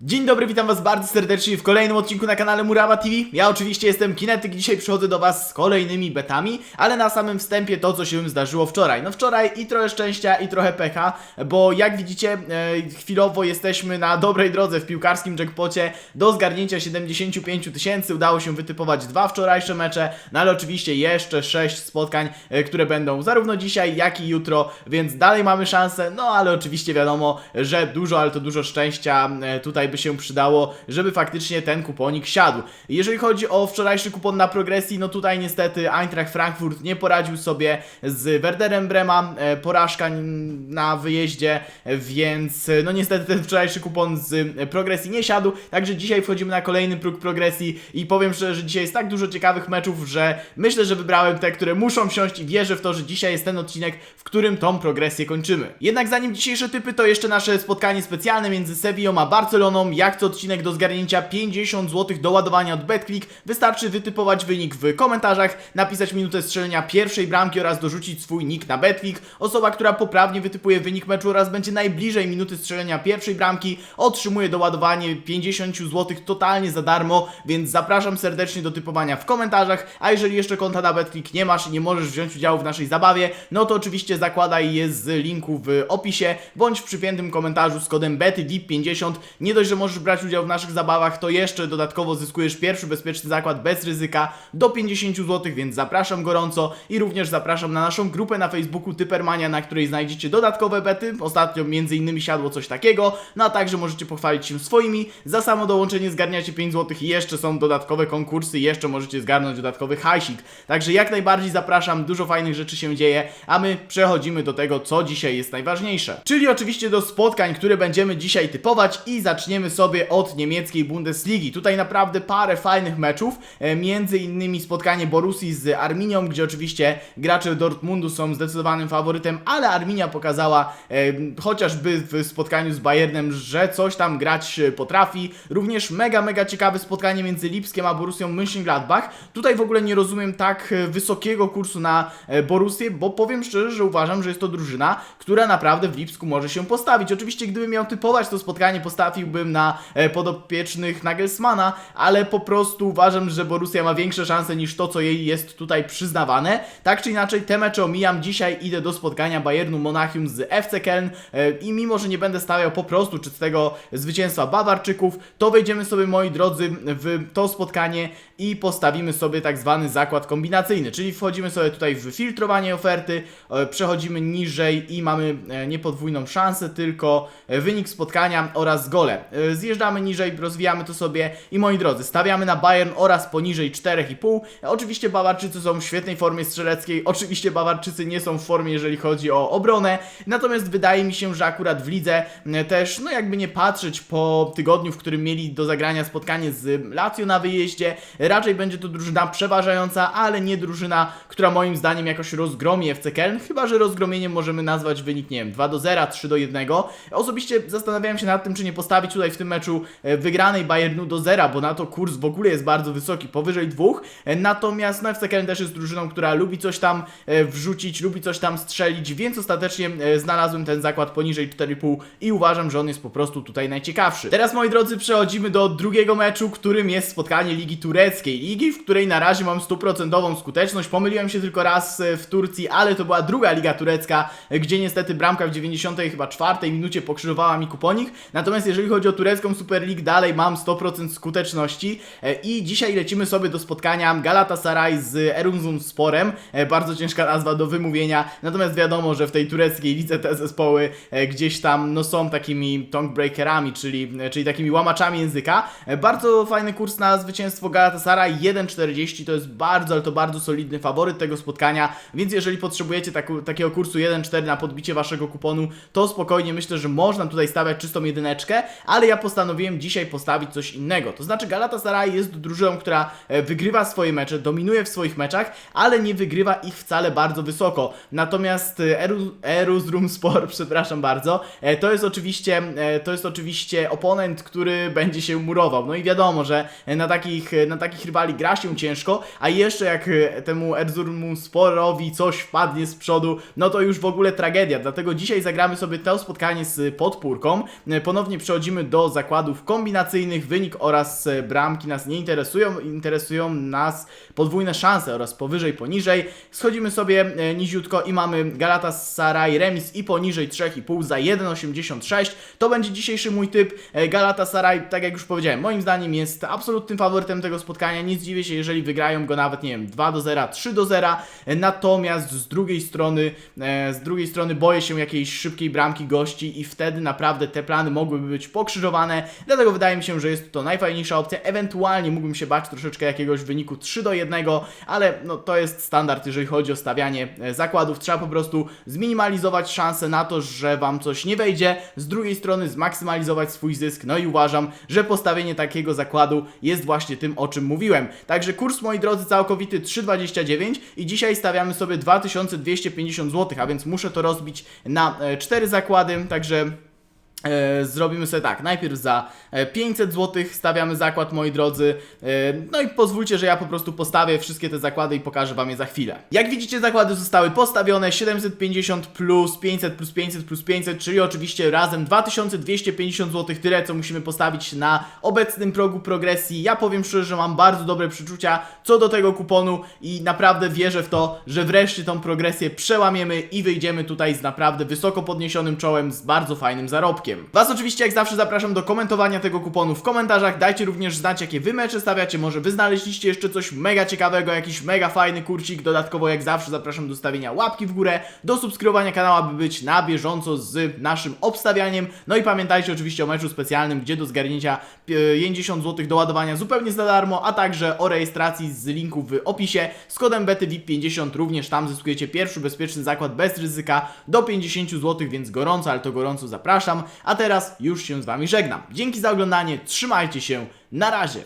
Dzień dobry, witam was bardzo serdecznie w kolejnym odcinku na kanale Murawa TV. Ja oczywiście jestem Kinetyk, dzisiaj przychodzę do was z kolejnymi betami, ale na samym wstępie to, co się zdarzyło wczoraj. No wczoraj i trochę szczęścia, i trochę pecha, bo jak widzicie, e, chwilowo jesteśmy na dobrej drodze w piłkarskim jackpocie do zgarnięcia 75 tysięcy. Udało się wytypować dwa wczorajsze mecze, no ale oczywiście jeszcze sześć spotkań, e, które będą zarówno dzisiaj, jak i jutro, więc dalej mamy szansę, no ale oczywiście wiadomo, że dużo, ale to dużo szczęścia e, tutaj by się przydało, żeby faktycznie ten kuponik siadł. Jeżeli chodzi o wczorajszy kupon na progresji, no tutaj niestety Eintracht Frankfurt nie poradził sobie z Werderem Brema, e, porażka na wyjeździe, więc e, no niestety ten wczorajszy kupon z e, progresji nie siadł, także dzisiaj wchodzimy na kolejny próg progresji i powiem szczerze, że dzisiaj jest tak dużo ciekawych meczów, że myślę, że wybrałem te, które muszą wsiąść i wierzę w to, że dzisiaj jest ten odcinek, w którym tą progresję kończymy. Jednak zanim dzisiejsze typy, to jeszcze nasze spotkanie specjalne między Sevillą a Barceloną. Jak co odcinek do zgarnięcia 50 zł do ładowania od BetClick. Wystarczy wytypować wynik w komentarzach, napisać minutę strzelenia pierwszej bramki oraz dorzucić swój nick na BetClick. Osoba, która poprawnie wytypuje wynik meczu oraz będzie najbliżej minuty strzelenia pierwszej bramki, otrzymuje doładowanie 50 zł totalnie za darmo, więc zapraszam serdecznie do typowania w komentarzach, a jeżeli jeszcze konta na BetClick nie masz i nie możesz wziąć udziału w naszej zabawie, no to oczywiście zakładaj je z linku w opisie, bądź w przypiętym komentarzu z kodem BETYDIP50. Nie dość, że możesz brać udział w naszych zabawach, to jeszcze dodatkowo zyskujesz pierwszy bezpieczny zakład bez ryzyka do 50 zł, więc zapraszam gorąco i również zapraszam na naszą grupę na Facebooku Typermania, na której znajdziecie dodatkowe bety. Ostatnio między innymi siadło coś takiego, no a także możecie pochwalić się swoimi. Za samo dołączenie zgarniacie 5 zł i jeszcze są dodatkowe konkursy, jeszcze możecie zgarnąć dodatkowy hajsik. Także jak najbardziej zapraszam, dużo fajnych rzeczy się dzieje, a my przechodzimy do tego, co dzisiaj jest najważniejsze. Czyli oczywiście do spotkań, które będziemy dzisiaj typować i zaczniemy sobie od niemieckiej Bundesligi. Tutaj naprawdę parę fajnych meczów, e, między innymi spotkanie Borussii z Arminią, gdzie oczywiście gracze Dortmundu są zdecydowanym faworytem, ale Arminia pokazała e, chociażby w spotkaniu z Bayernem, że coś tam grać e, potrafi. Również mega, mega ciekawe spotkanie między Lipskiem a Borussią Mönchengladbach. Tutaj w ogóle nie rozumiem tak wysokiego kursu na Borussię, bo powiem szczerze, że uważam, że jest to drużyna, która naprawdę w Lipsku może się postawić. Oczywiście gdybym miał typować to spotkanie, postawiłbym na e, podopiecznych Nagelsmana, ale po prostu uważam, że Borussia ma większe szanse niż to, co jej jest tutaj przyznawane. Tak czy inaczej, te mecze omijam. Dzisiaj idę do spotkania Bayernu Monachium z FC Köln e, i mimo, że nie będę stawiał po prostu czystego zwycięstwa Bawarczyków, to wejdziemy sobie, moi drodzy, w to spotkanie i postawimy sobie tak zwany zakład kombinacyjny, czyli wchodzimy sobie tutaj w filtrowanie oferty, e, przechodzimy niżej i mamy e, nie podwójną szansę, tylko wynik spotkania oraz gole. E, Zjeżdżamy niżej, rozwijamy to sobie i moi drodzy, stawiamy na Bayern oraz poniżej 4,5. E, Oczywiście Bawarczycy są w świetnej formie strzeleckiej, oczywiście Bawarczycy nie są w formie, jeżeli chodzi o obronę, natomiast wydaje mi się, że akurat w lidze e, też, no jakby nie patrzeć po tygodniu, w którym mieli do zagrania spotkanie z Lazio na wyjeździe, raczej będzie to drużyna przeważająca, ale nie drużyna, która moim zdaniem jakoś rozgromi FC Köln, chyba że rozgromieniem możemy nazwać wynik, nie wiem, 2 do 0, 3 do 1. Osobiście zastanawiałem się nad tym, czy nie postawić tutaj w tym meczu e, wygranej Bayernu do 0, bo na to kurs w ogóle jest bardzo wysoki, powyżej 2. E, Natomiast no, FC Köln też jest drużyną, która lubi coś tam e, wrzucić, lubi coś tam strzelić, więc ostatecznie znalazłem ten zakład poniżej 4,5 i uważam, że on jest po prostu tutaj najciekawszy. Teraz moi drodzy przechodzimy do drugiego meczu, którym jest spotkanie Ligi Tureckiej. Ligi, w której na razie mam stuprocentową skuteczność. Pomyliłem się tylko raz w Turcji, ale to była druga Liga Turecka, gdzie niestety bramka w 90 chyba czwartej minucie pokrzyżowała mi kuponik. Natomiast jeżeli chodzi o turecką Super League, dalej mam 100% skuteczności E, i dzisiaj lecimy sobie do spotkania Galatasaray z Erzurumsporem. E, Bardzo ciężka nazwa do wymówienia, natomiast wiadomo, że w tej tureckiej lidze te zespoły e, gdzieś tam no, są takimi tongue breakerami, czyli, czyli takimi łamaczami języka. Bardzo fajny kurs na zwycięstwo Galatasaray 1,40 to jest bardzo, ale to bardzo solidny faworyt tego spotkania, więc jeżeli potrzebujecie takiego kursu 1,4 na podbicie waszego kuponu, to spokojnie myślę, że można tutaj stawiać czystą jedyneczkę, ja postanowiłem dzisiaj postawić coś innego. To znaczy Galatasaray jest drużyną, która e, wygrywa swoje mecze, dominuje w swoich meczach, ale nie wygrywa ich wcale bardzo wysoko. Natomiast e, Eru- Erzurumspor, przepraszam bardzo, e, to jest oczywiście to jest oczywiście oponent, który będzie się murował. No i wiadomo, że na takich, na takich rywali gra się ciężko, a jeszcze jak temu Erzurumsporowi coś wpadnie z przodu, no to już w ogóle tragedia. Dlatego dzisiaj zagramy sobie to spotkanie z podpórką. Ponownie przechodzimy do zakładów kombinacyjnych. Wynik oraz e, bramki nas nie interesują, interesują nas podwójne szanse oraz powyżej, poniżej. Schodzimy sobie e, niziutko i mamy Galatasaray remis i poniżej 3,5 za 1,86. To będzie dzisiejszy mój typ. E, Galatasaray, tak jak już powiedziałem, moim zdaniem jest absolutnym faworytem tego spotkania. Nie zdziwię się, jeżeli wygrają go nawet, nie wiem, 2 do 0, 3 do 0. E, Natomiast z drugiej strony, z drugiej strony boję się jakiejś szybkiej bramki gości i wtedy naprawdę te plany mogłyby być pokrzyżowane. Dlatego wydaje mi się, że jest to najfajniejsza opcja. Ewentualnie mógłbym się bać troszeczkę jakiegoś wyniku 3 do 1, ale no, to jest standard, jeżeli chodzi o stawianie e, zakładów. Trzeba po prostu zminimalizować szanse na to, że Wam coś nie wejdzie. Z drugiej strony zmaksymalizować swój zysk. No i uważam, że postawienie takiego zakładu jest właśnie tym, o czym mówiłem. Także kurs, moi drodzy, całkowity 3,29 i dzisiaj stawiamy sobie 2250 zł, a więc muszę to rozbić na 4 zakłady, także E, zrobimy sobie tak, najpierw za e, 500 zł stawiamy zakład, moi drodzy. E, no i pozwólcie, że ja po prostu postawię wszystkie te zakłady i pokażę Wam je za chwilę. Jak widzicie, zakłady zostały postawione 750 plus 500 plus 500 plus 500, czyli oczywiście razem 2250 zł, tyle co musimy postawić na obecnym progu progresji. Ja powiem szczerze, że mam bardzo dobre przeczucia co do tego kuponu i naprawdę wierzę w to, że wreszcie tą progresję przełamiemy i wyjdziemy tutaj z naprawdę wysoko podniesionym czołem z bardzo fajnym zarobkiem. Was oczywiście jak zawsze zapraszam do komentowania tego kuponu w komentarzach. Dajcie również znać, jakie wy mecze stawiacie. Może wy znaleźliście jeszcze coś mega ciekawego, jakiś mega fajny kurcik. Dodatkowo jak zawsze zapraszam do stawienia łapki w górę, do subskrybowania kanału, aby być na bieżąco z naszym obstawianiem. No i pamiętajcie oczywiście o meczu specjalnym, gdzie do zgarnięcia e, 50 zł do ładowania zupełnie za darmo, a także o rejestracji z linku w opisie z kodem BETYVIP50. Również tam zyskujecie pierwszy bezpieczny zakład bez ryzyka do 50 zł, więc gorąco, ale to gorąco zapraszam. A teraz już się z Wami żegnam. Dzięki za oglądanie, trzymajcie się, na razie!